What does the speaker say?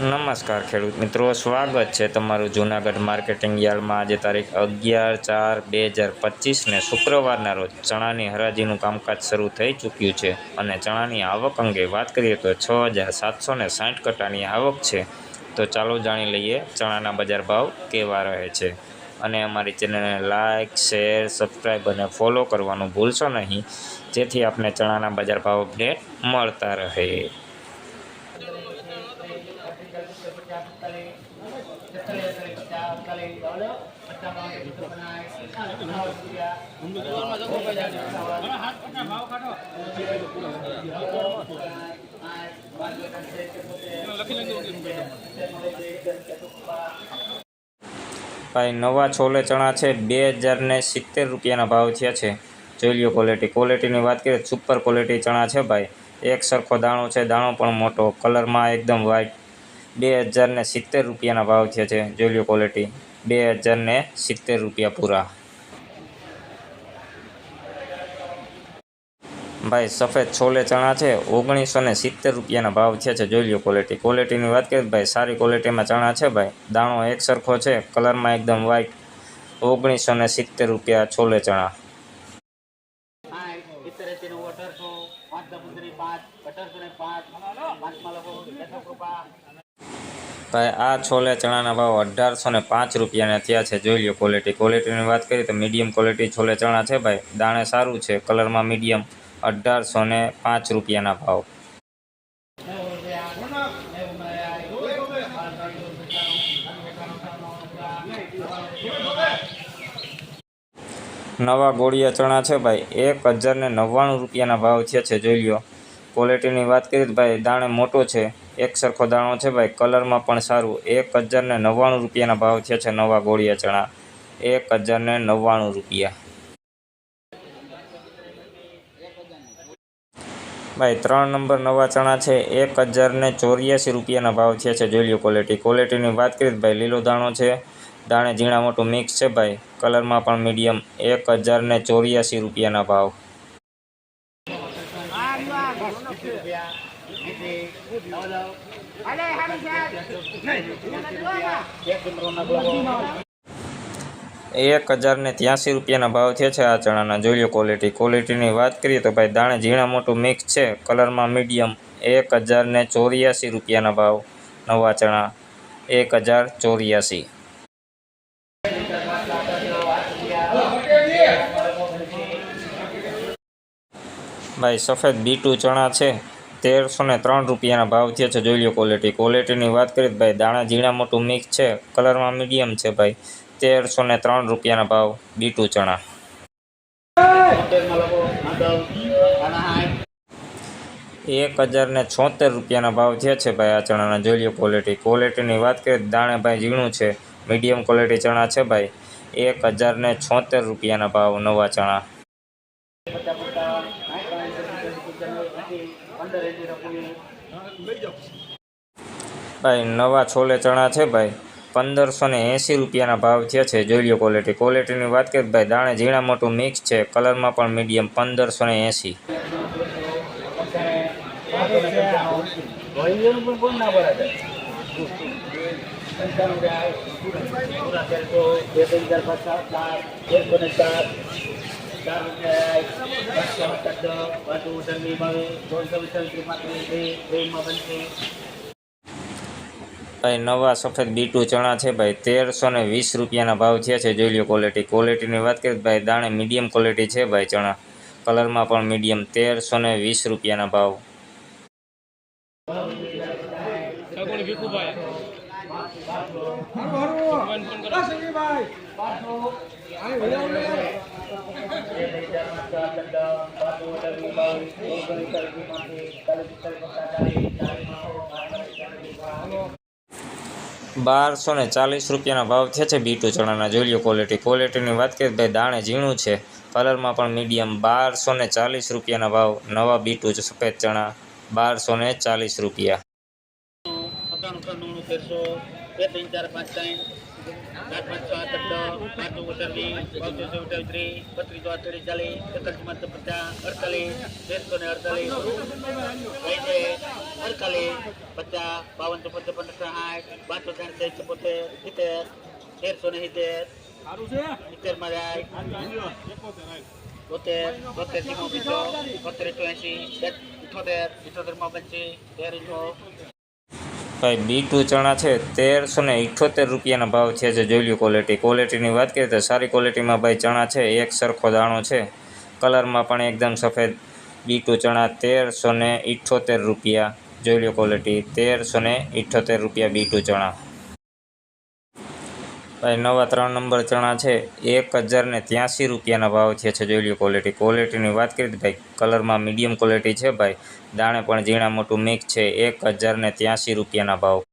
નમસ્કાર ખેડૂત મિત્રો, સ્વાગત છે તમારું જૂનાગઢ માર્કેટિંગ યાર્ડમાં. આજે તારીખ અગિયાર ચાર બે હજાર પચીસને શુક્રવારના રોજ ચણાની હરાજીનું કામકાજ શરૂ થઈ ચૂક્યું છે. અને ચણાની આવક અંગે વાત કરીએ તો છ હજાર સાતસો ને સાઠ કટાની આવક છે. તો ચાલો જાણી લઈએ ચણાના બજાર ભાવ કેવા રહે છે. અને અમારી ચેનલને લાઇક શેર, સબસ્ક્રાઈબ અને ફોલો કરવાનું ભૂલશો નહીં. જેથી આપને ચણાના બજાર ભાવ અપડેટ મળતા રહે. ભાઈ, નવા છોલે ચણા છે, બે હજારને સિત્તેર રૂપિયાના ભાવ થયા છે. જોઈ લ્યો ક્વોલિટી ક્વોલિટીની વાત કરીએ સુપર ક્વોલિટી ચણા છે ભાઈ. એક સરખો દાણો છે, દાણો પણ મોટો. કલરમાં એકદમ વ્હાઈટ બે હજારને સિત્તેર રૂપિયાના ભાવ થયા છે જોઈ લો ક્વોલિટી. બે હજારને સિત્તેર રૂપિયા પૂરા. ભાઈ, સફેદ છોલે ચણા છે, ઓગણીસો ને સિત્તેર રૂપિયાના ભાવ થયા છે જોઈ લો ક્વોલિટી. ક્વોલિટીની વાત કરીએ ભાઈ, સારી ક્વોલિટીમાં ચણા છે ભાઈ. દાણો એક સરખો છે, કલરમાં એકદમ વ્હાઈટ ઓગણીસો ને સિત્તેર રૂપિયા છોલે ચણા. અઢારસો પાંચ અઢારસો ને પાંચ પાંચમાં લોકો ભાઈ આ છોલે ચણાના ભાવ અઢારસો ને પાંચ રૂપિયાના થયા છે. જોઈ લો ક્વોલિટી ક્વોલિટીની વાત કરીએ તો મીડિયમ ક્વોલિટી છોલે ચણા છે ભાઈ. દાણે સારું છે. કલરમાં મીડિયમ અઢારસો ને પાંચ રૂપિયાના ભાવ. નવા ગોળિયા ચણા છે ભાઈ. એક હજાર ને નવ્વાણું રૂપિયાના ભાવ થયા છે. જોઈ લો ક્વોલિટીની વાત કરીએ તો ભાઈ, દાણે મોટો છે. એક સરખો દાણો છે ભાઈ, કલરમાં પણ સારું. એક હજાર ને નવ્વાણું રૂપિયાના ભાવ થયા છે નવા ગોળિયા ચણા. એક હજાર ને નવ્વાણું રૂપિયા. ભાઈ, ત્રણ નંબર નવા ચણા છે. એક હજાર ને ચોર્યાસી રૂપિયાના ભાવ થયા છે જોઈ લો ક્વોલિટી ક્વોલિટીની વાત કરીએ ભાઈ, લીલો દાણો છે. દાણે ઝીણા મોટું મિક્સ છે ભાઈ. કલરમાં પણ મીડિયમ એક હજાર ને ચોર્યાસી રૂપિયાના ભાવ. એક હજાર ને ત્યાંસી રૂપિયાના ભાવ થયા છે આ ચણાના. જોઈ લો ક્વોલિટી ક્વોલિટીની વાત કરીએ તો ભાઈ દાણે ઝીણા મોટું મિક્સ છે. કલરમાં મીડિયમ એક હજાર ને ચોર્યાસી રૂપિયાના ભાવ નવા ચણા. એક હજાર ચોર્યાસી. ભાઈ સફેદ બીટું ચણા છે. તેરસો ને ત્રણ રૂપિયાના ભાવ થયા છે. જોઈ લો ક્વોલિટી ક્વોલિટીની વાત કરીએ ભાઈ દાણા ઝીણા મોટું મિક્સ છે. કલરમાં મીડિયમ છે ભાઈ. તેરસો ને ત્રણ રૂપિયાના ભાવ. બીટુ ચણા. એક હજાર ને છોતેર રૂપિયાના ભાવ થયા છે ભાઈ આ ચણાના. જોઈ લો ક્વોલિટી ક્વોલિટીની વાત કરીએ દાણે ભાઈ ઝીણું છે. મીડિયમ ક્વોલિટી ચણા છે ભાઈ. એક હજાર ને છોતેર રૂપિયાના ભાવ નવા ચણા પચાસ પંચાવન પંદર એસી રકમી ભાઈ નવા છોલે ચણા છે ભાઈ પંદરસો ને એંસી રૂપિયાના ભાવ થયા છે જોઈ લો ક્વોલિટી ક્વોલિટીની વાત કરીએ ભાઈ દાણે ઝીણા મોટું મિક્સ છે કલરમાં પણ મીડિયમ પંદરસો ને એંસી પંચાણું ભાઈ, નવા સફેદ બીટું ચણા છે ભાઈ, તેરસો ને વીસ રૂપિયાના ભાવ થયા છે. જોઈ લો ક્વોલિટી ક્વોલિટીની વાત કરીએ ભાઈ, દાણે મીડિયમ ક્વોલિટી છે ભાઈ ચણા. કલરમાં પણ મીડિયમ તેરસો ને વીસ રૂપિયાના ભાવ. બારસો ને ચાલીસ રૂપિયાના ભાવ થયા છે બીટુ ચણાના. જોઈ લો ક્વોલિટી ક્વોલિટીની વાત કરીએ ભાઈ દાણે ઝીણું છે. કલરમાં પણ મીડિયમ બારસો ને ચાલીસ રૂપિયાના ભાવ. નવા બીટુ સફેદ ચણા, બારસો ને ચાલીસ રૂપિયા. ત્રણ ત્રણ ત્રણ પાંચસો આઠ પાંચસો ઉતરવી પાંચસો ઉતરવી બત્રીસો અડતાલીસ ચાલીસ એકત્રીસ પાંચસો પચાસ અડતાલીસ તેરસો ને અડતાલીસ કઈ છે અડતાલીસ પચાસ બાવનસો પંચાવન સાઠ પાંચસો ત્રણસો એકસો પોતેર સિત્તેર તેરસો ને સિત્તેર સિત્તેરમાં જાય બોતેર બોતેરથી બીસો બોતેર એકસો એંસી ઇઠોતેર ઇઠોતેરમાં પંચી તેરસો ભાઈ, બી ટુ ચણા છે, તેરસો ને ઇઠ્ઠોતેર રૂપિયાના ભાવ છે જે જોઈ લ્યો ક્વોલિટી ક્વોલિટીની વાત કરીએ તો સારી ક્વોલિટીમાં ભાઈ ચણા છે, એક સરખો દાણો છે. કલરમાં પણ એકદમ સફેદ. બી ટુ ચણા તેરસો ને ઇઠ્ઠોતેર રૂપિયા. જોઈ લ્યો ક્વોલિટી તેરસો ને ઇઠ્ઠોતેર રૂપિયા બી ટુ ચણા. ભાઈ, નવા ત્રણ નંબર ચણા છે. એક હજાર ને ત્યાંસી રૂપિયાના ભાવ છે છે, જોઈ લો ક્વોલિટી ક્વોલિટીની વાત કરીએ ભાઈ, કલરમાં મીડિયમ ક્વોલિટી છે ભાઈ. દાણે પણ ઝીણા મોટું મિક્સ છે. એક હજાર ને ત્યાંસી રૂપિયાના ભાવ.